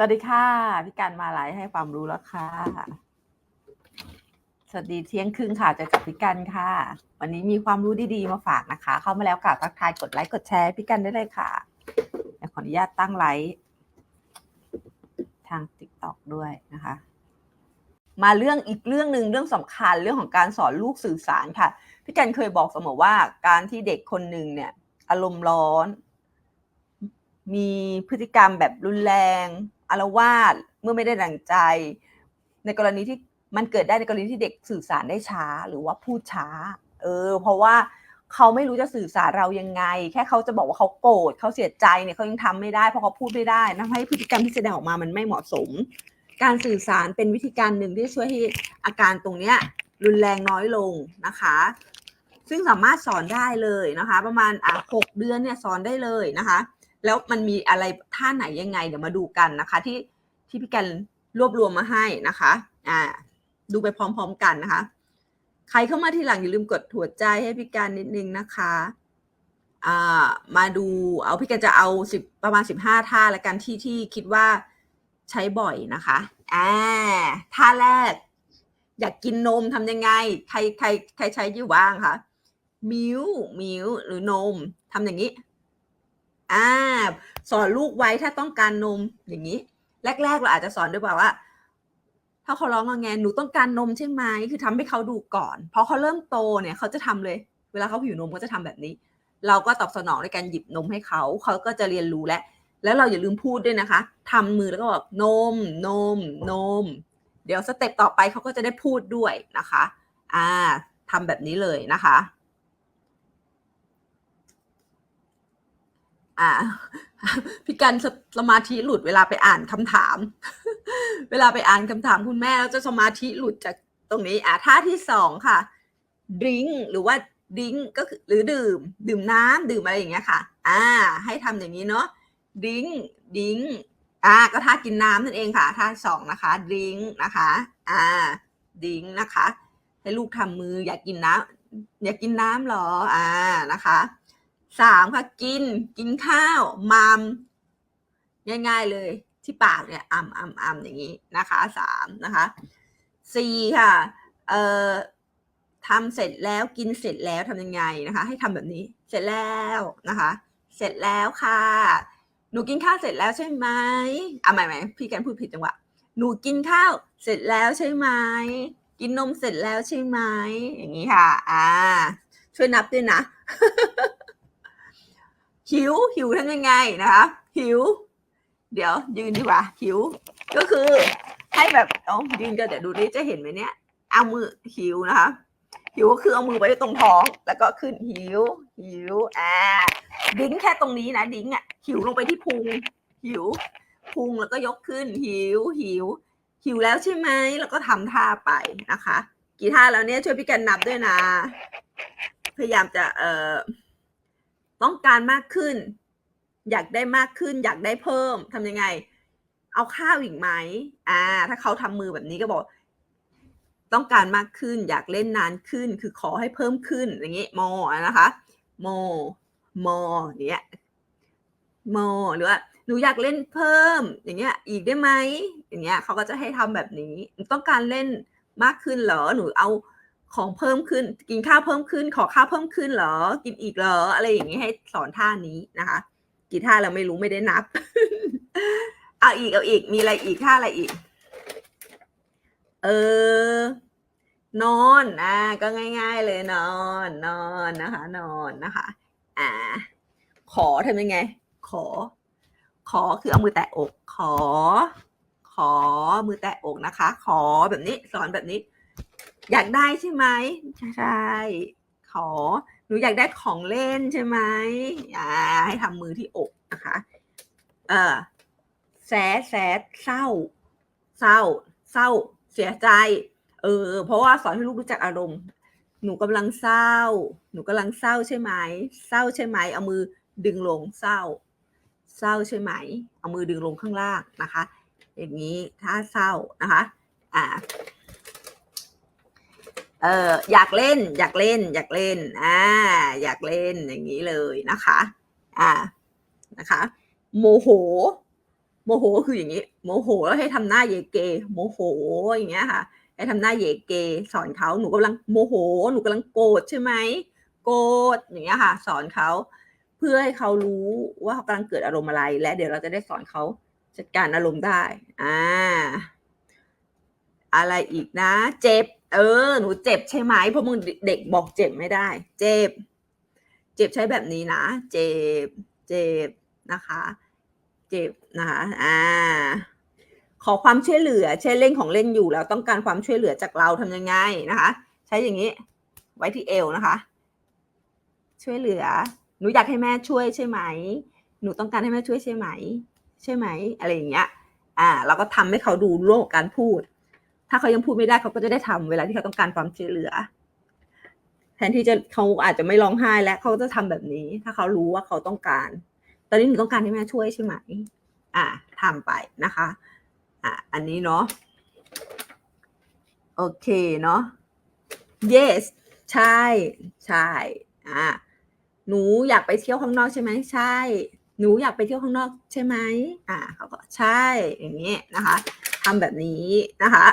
สวัสดีค่ะพี่การมาไลฟ์ให้ความรู้แล้วค่ะ สวัสดีเที่ยงครึ่งค่ะเจอกับพี่กันค่ะ วันนี้มีความรู้ดีๆมาฝากนะคะ เข้ามาแล้วกะทักทายกดไลค์กดแชร์พี่กันได้เลยค่ะเดี๋ยวขออนุญาตตั้งไลฟ์ทางติ๊กต็อกด้วยนะคะ มาเรื่องอีกเรื่องหนึ่งเรื่องสำคัญเรื่องของการสอนลูกสื่อสารค่ะพี่กันเคยบอกเสมอว่าการที่เด็กคนหนึ่งเนี่ย อารมณ์ร้อน มีพฤติกรรมแบบรุนแรง อารวาสเมื่อไม่ได้ดังใจ ในกรณีที่มันเกิดได้ในกรณีที่เด็กสื่อสารได้ช้าหรือว่าพูดช้า เออ เพราะว่าเขาไม่รู้จะสื่อสารเรายังไง แค่เขาจะบอกว่าเขาโกรธเขาเสียใจเนี่ยเขายังทำไม่ได้เพราะเขาพูดไม่ได้ทำให้พฤติกรรมที่แสดงออกมามันไม่เหมาะสม การสื่อสารเป็นวิธีการหนึ่งที่ช่วยให้อาการตรงเนี้ยรุนแรงน้อยลงนะคะ ซึ่งสามารถสอนได้เลยนะคะ ประมาณอะหกเดือนเนี่ยสอนได้เลยนะคะ แล้วมันมีอะไรท่าไหนยังไง เดี๋ยวมาดูกันนะคะ ที่ที่พี่แกนรวบรวมมาให้นะคะอ่าดูไปพร้อมๆกันนะคะ ใครเข้ามาทีหลังอย่าลืมกดหัวใจให้พี่กันนิดนึงนะคะอ่ามาดูเอาพี่กันจะเอาสิบประมาณสิบห้าท่าแล้วกันที่ที่คิดว่าใช้บ่อยนะคะอ่าท่าแรก อยากกินนมทำยังไง ใครใครใครใช้อยู่บ้างคะมิวมิวหรือนมทำอย่างนี้ อ่า สอนลูกไว้ถ้าต้องการนมอย่างนี้ แรก ๆ เราอาจจะสอนด้วยแบบว่า ถ้าเขาร้องงอแงหนูต้องการนมใช่ไหมคือทำให้เขาดูก่อนพอเขาเริ่มโตเนี่ยเขาจะทำเลย เวลาเขาหิวนมเขาจะทำแบบนี้ เราก็ตอบสนองในการหยิบนมให้เขาเขาก็จะเรียนรู้แล้วแล้วเราอย่าลืมพูดด้วยนะคะทำมือแล้วก็บอกนมนมนม เดี๋ยวสเต็ปต่อไปเขาก็จะได้พูดด้วยนะคะ อ่าทำแบบนี้เลยนะคะ อ่าพี่กันสสมาธิหลุดเวลาไปอ่านคำถาม เวลาไปอ่านคำถามคุณแม่แล้วจะสมาธิหลุดจากตรงนี้อ่าท่าที่สองค่ะดื่มหรือว่าดิ้งก็คือหรือดื่ม ดื่มน้ำดื่มอะไรอย่างเงี้ยค่ะ อ่า ให้ทำอย่างนี้เนาะดิ้งดิ้งอ่าก็ท่ากินน้ำนั่นเองค่ะท่าสองนะคะดิ้งนะคะ อ่าดิ้งนะคะ ให้ลูกทำมืออยากกินน้ำอยากกินน้ำเหรออ่านะคะ สามค่ะกิน กินข้าวมัมง่าย ๆเลยที่ปากเนี่ยอ่ำอ่ำอ่ำอย่างนี้นะคะสามนะคะสี่ค่ะเอ่อทำเสร็จแล้วกินเสร็จแล้วทำยังไงนะคะ ให้ทำแบบนี้เสร็จแล้วนะคะ เสร็จแล้วค่ะ หนูกินข้าวเสร็จแล้วใช่ไหมอะไม่ไหมพี่แกนพูดผิดจังหวะหนูกินข้าวเสร็จแล้วใช่ไหมกินนมเสร็จแล้วใช่ไหมอย่างนี้ค่ะ อ่า ช่วยนับด้วยนะ หิวหิวทำยังไงนะคะหิว เดี๋ยวยืนดีกว่าหิว ก็คือให้แบบเอายืนก็เดี๋ยวดูดิจะเห็นไหมเนี่ยเอามือหิวนะคะหิวก็คือเอามือไว้ตรงท้อง แล้วก็ขึ้นหิวหิวอ่าดิ้งแค่ตรงนี้นะดิ้งอะหิวลงไปที่พุงหิวพุงแล้วก็ยกขึ้นหิวหิว หิวแล้วใช่ไหมแล้วก็ทำท่าไปนะคะ กี่ท่าแล้วเนี่ยช่วยพี่กันนับด้วยนะ พยายามจะเอ่อ ต้องการมากขึ้น อยากได้มากขึ้น อยากได้เพิ่มทำยังไง เอาข้าวอีกไหมอ่า ถ้าเขาทำมือแบบนี้ก็บอก ต้องการมากขึ้น อยากเล่นนานขึ้น คือขอให้เพิ่มขึ้น อย่างนี้โมนะคะโมโมอเนี้ยโมหรือว่าหนูอยากเล่นเพิ่ม อย่างเงี้ย อีกได้ไหมอย่างเงี้ยเขาก็จะให้ทำแบบนี้ ต้องการเล่นมากขึ้นเหรอหนูเอา ของเพิ่มขึ้น กินข้าวเพิ่มขึ้น ขอข้าวเพิ่มขึ้นเหรอ กินอีกเหรอ อะไรอย่างนี้ให้สอนท่านี้นะคะ กี่ท่าเราไม่รู้ไม่ได้นับ เอาอีกเอาอีก มีอะไรอีกท่าอะไรอีก เออ นอนอ่าก็ง่าย ๆ เลยนอน นอนนะคะ นอนนะคะ อ่า ขอทำยังไง ขอ ขอคือเอามือแตะอก ขอ ขอมือแตะอกนะคะ ขอแบบนี้ สอนแบบนี้ อยากได้ใช่ไหมใช่ขอหนูอยากได้ของเล่นใช่ไหมอ่าให้ทำมือที่อกนะคะเออแสแสเศร้า เศร้า เศร้า เสียใจ เออ เพราะว่าสอนให้ลูกรู้จักอารมณ์ หนูกำลังเศร้า หนูกำลังเศร้าใช่ไหม เศร้าใช่ไหม เอามือดึงลงเศร้า เศร้าใช่ไหม เอามือดึงลงข้างล่างนะคะ อย่างนี้ถ้าเศร้านะคะ อ่า เอออยากเล่น อยากเล่น อยากเล่นอ่าอยากเล่นอย่างนี้เลยนะคะ อ่านะคะ โมโห โมโหคืออย่างนี้ โมโหแล้วให้ทำหน้าเยเก โมโหอย่างเงี้ยค่ะ ให้ทำหน้าเยเก สอนเขาหนูกำลังโมโห หนูกำลังโกรธใช่ไหมโกรธอย่างเงี้ยค่ะ สอนเขาเพื่อให้เขารู้ว่าเขากำลังเกิดอารมณ์อะไร และเดี๋ยวเราจะได้สอนเขาจัดการอารมณ์ได้ อ่า อะไรอีกนะ เจ็บ เออ หนูเจ็บใช่ไหมเพราะมึงเด็กบอกเจ็บไม่ได้ เจ็บ เจ็บใช้แบบนี้นะ เจ็บ เจ็บนะคะ เจ็บนะคะ อ่า ขอความช่วยเหลือเช่นเล่นของเล่นอยู่แล้วต้องการความช่วยเหลือจากเราทำยังไงนะคะ ใช้อย่างนี้ ไว้ที่เอวนะคะ ช่วยเหลือ หนูอยากให้แม่ช่วยใช่ไหม หนูต้องการให้แม่ช่วยใช่ไหม ใช่ไหม อะไรอย่างเงี้ย อ่า เราก็ทำให้เขาดูร่วมกับการพูด ถ้าเขายังพูดไม่ได้เขาก็จะได้ทำเวลาที่เขาต้องการความช่วยเหลือ แทนที่จะเขาอาจจะไม่ร้องไห้และเขาก็จะทำแบบนี้ ถ้าเขารู้ว่าเขาต้องการ ตอนนี้หนูต้องการให้แม่ช่วยใช่ไหม อ่าทำไปนะคะ อะอันนี้เนาะโอเคเนาะ yes ใช่ใช่อ่าหนูอยากไปเที่ยวข้างนอกใช่ไหมใช่ หนูอยากไปเที่ยวข้างนอกใช่ไหมอ่าเขาก็ใช่อย่างนี้นะคะ ทำแบบนี้นะคะ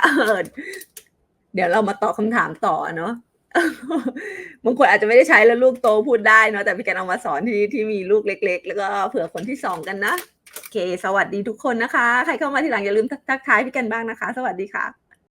เเดี๋ยวเรามาตอบคำถามต่อเนาะบางคนอาจจะไม่ได้ใช้แล้วลูกโตพูดได้เนาะแต่พี่กันเอามาสอนที่ที่มีลูกเล็ก ๆ แล้วก็เผื่อคนที่สองกันนะโอเค สวัสดีทุกคนนะคะ ใครเข้ามาทีหลังอย่าลืมทักทายพี่กันบ้างนะคะ สวัสดีค่ะ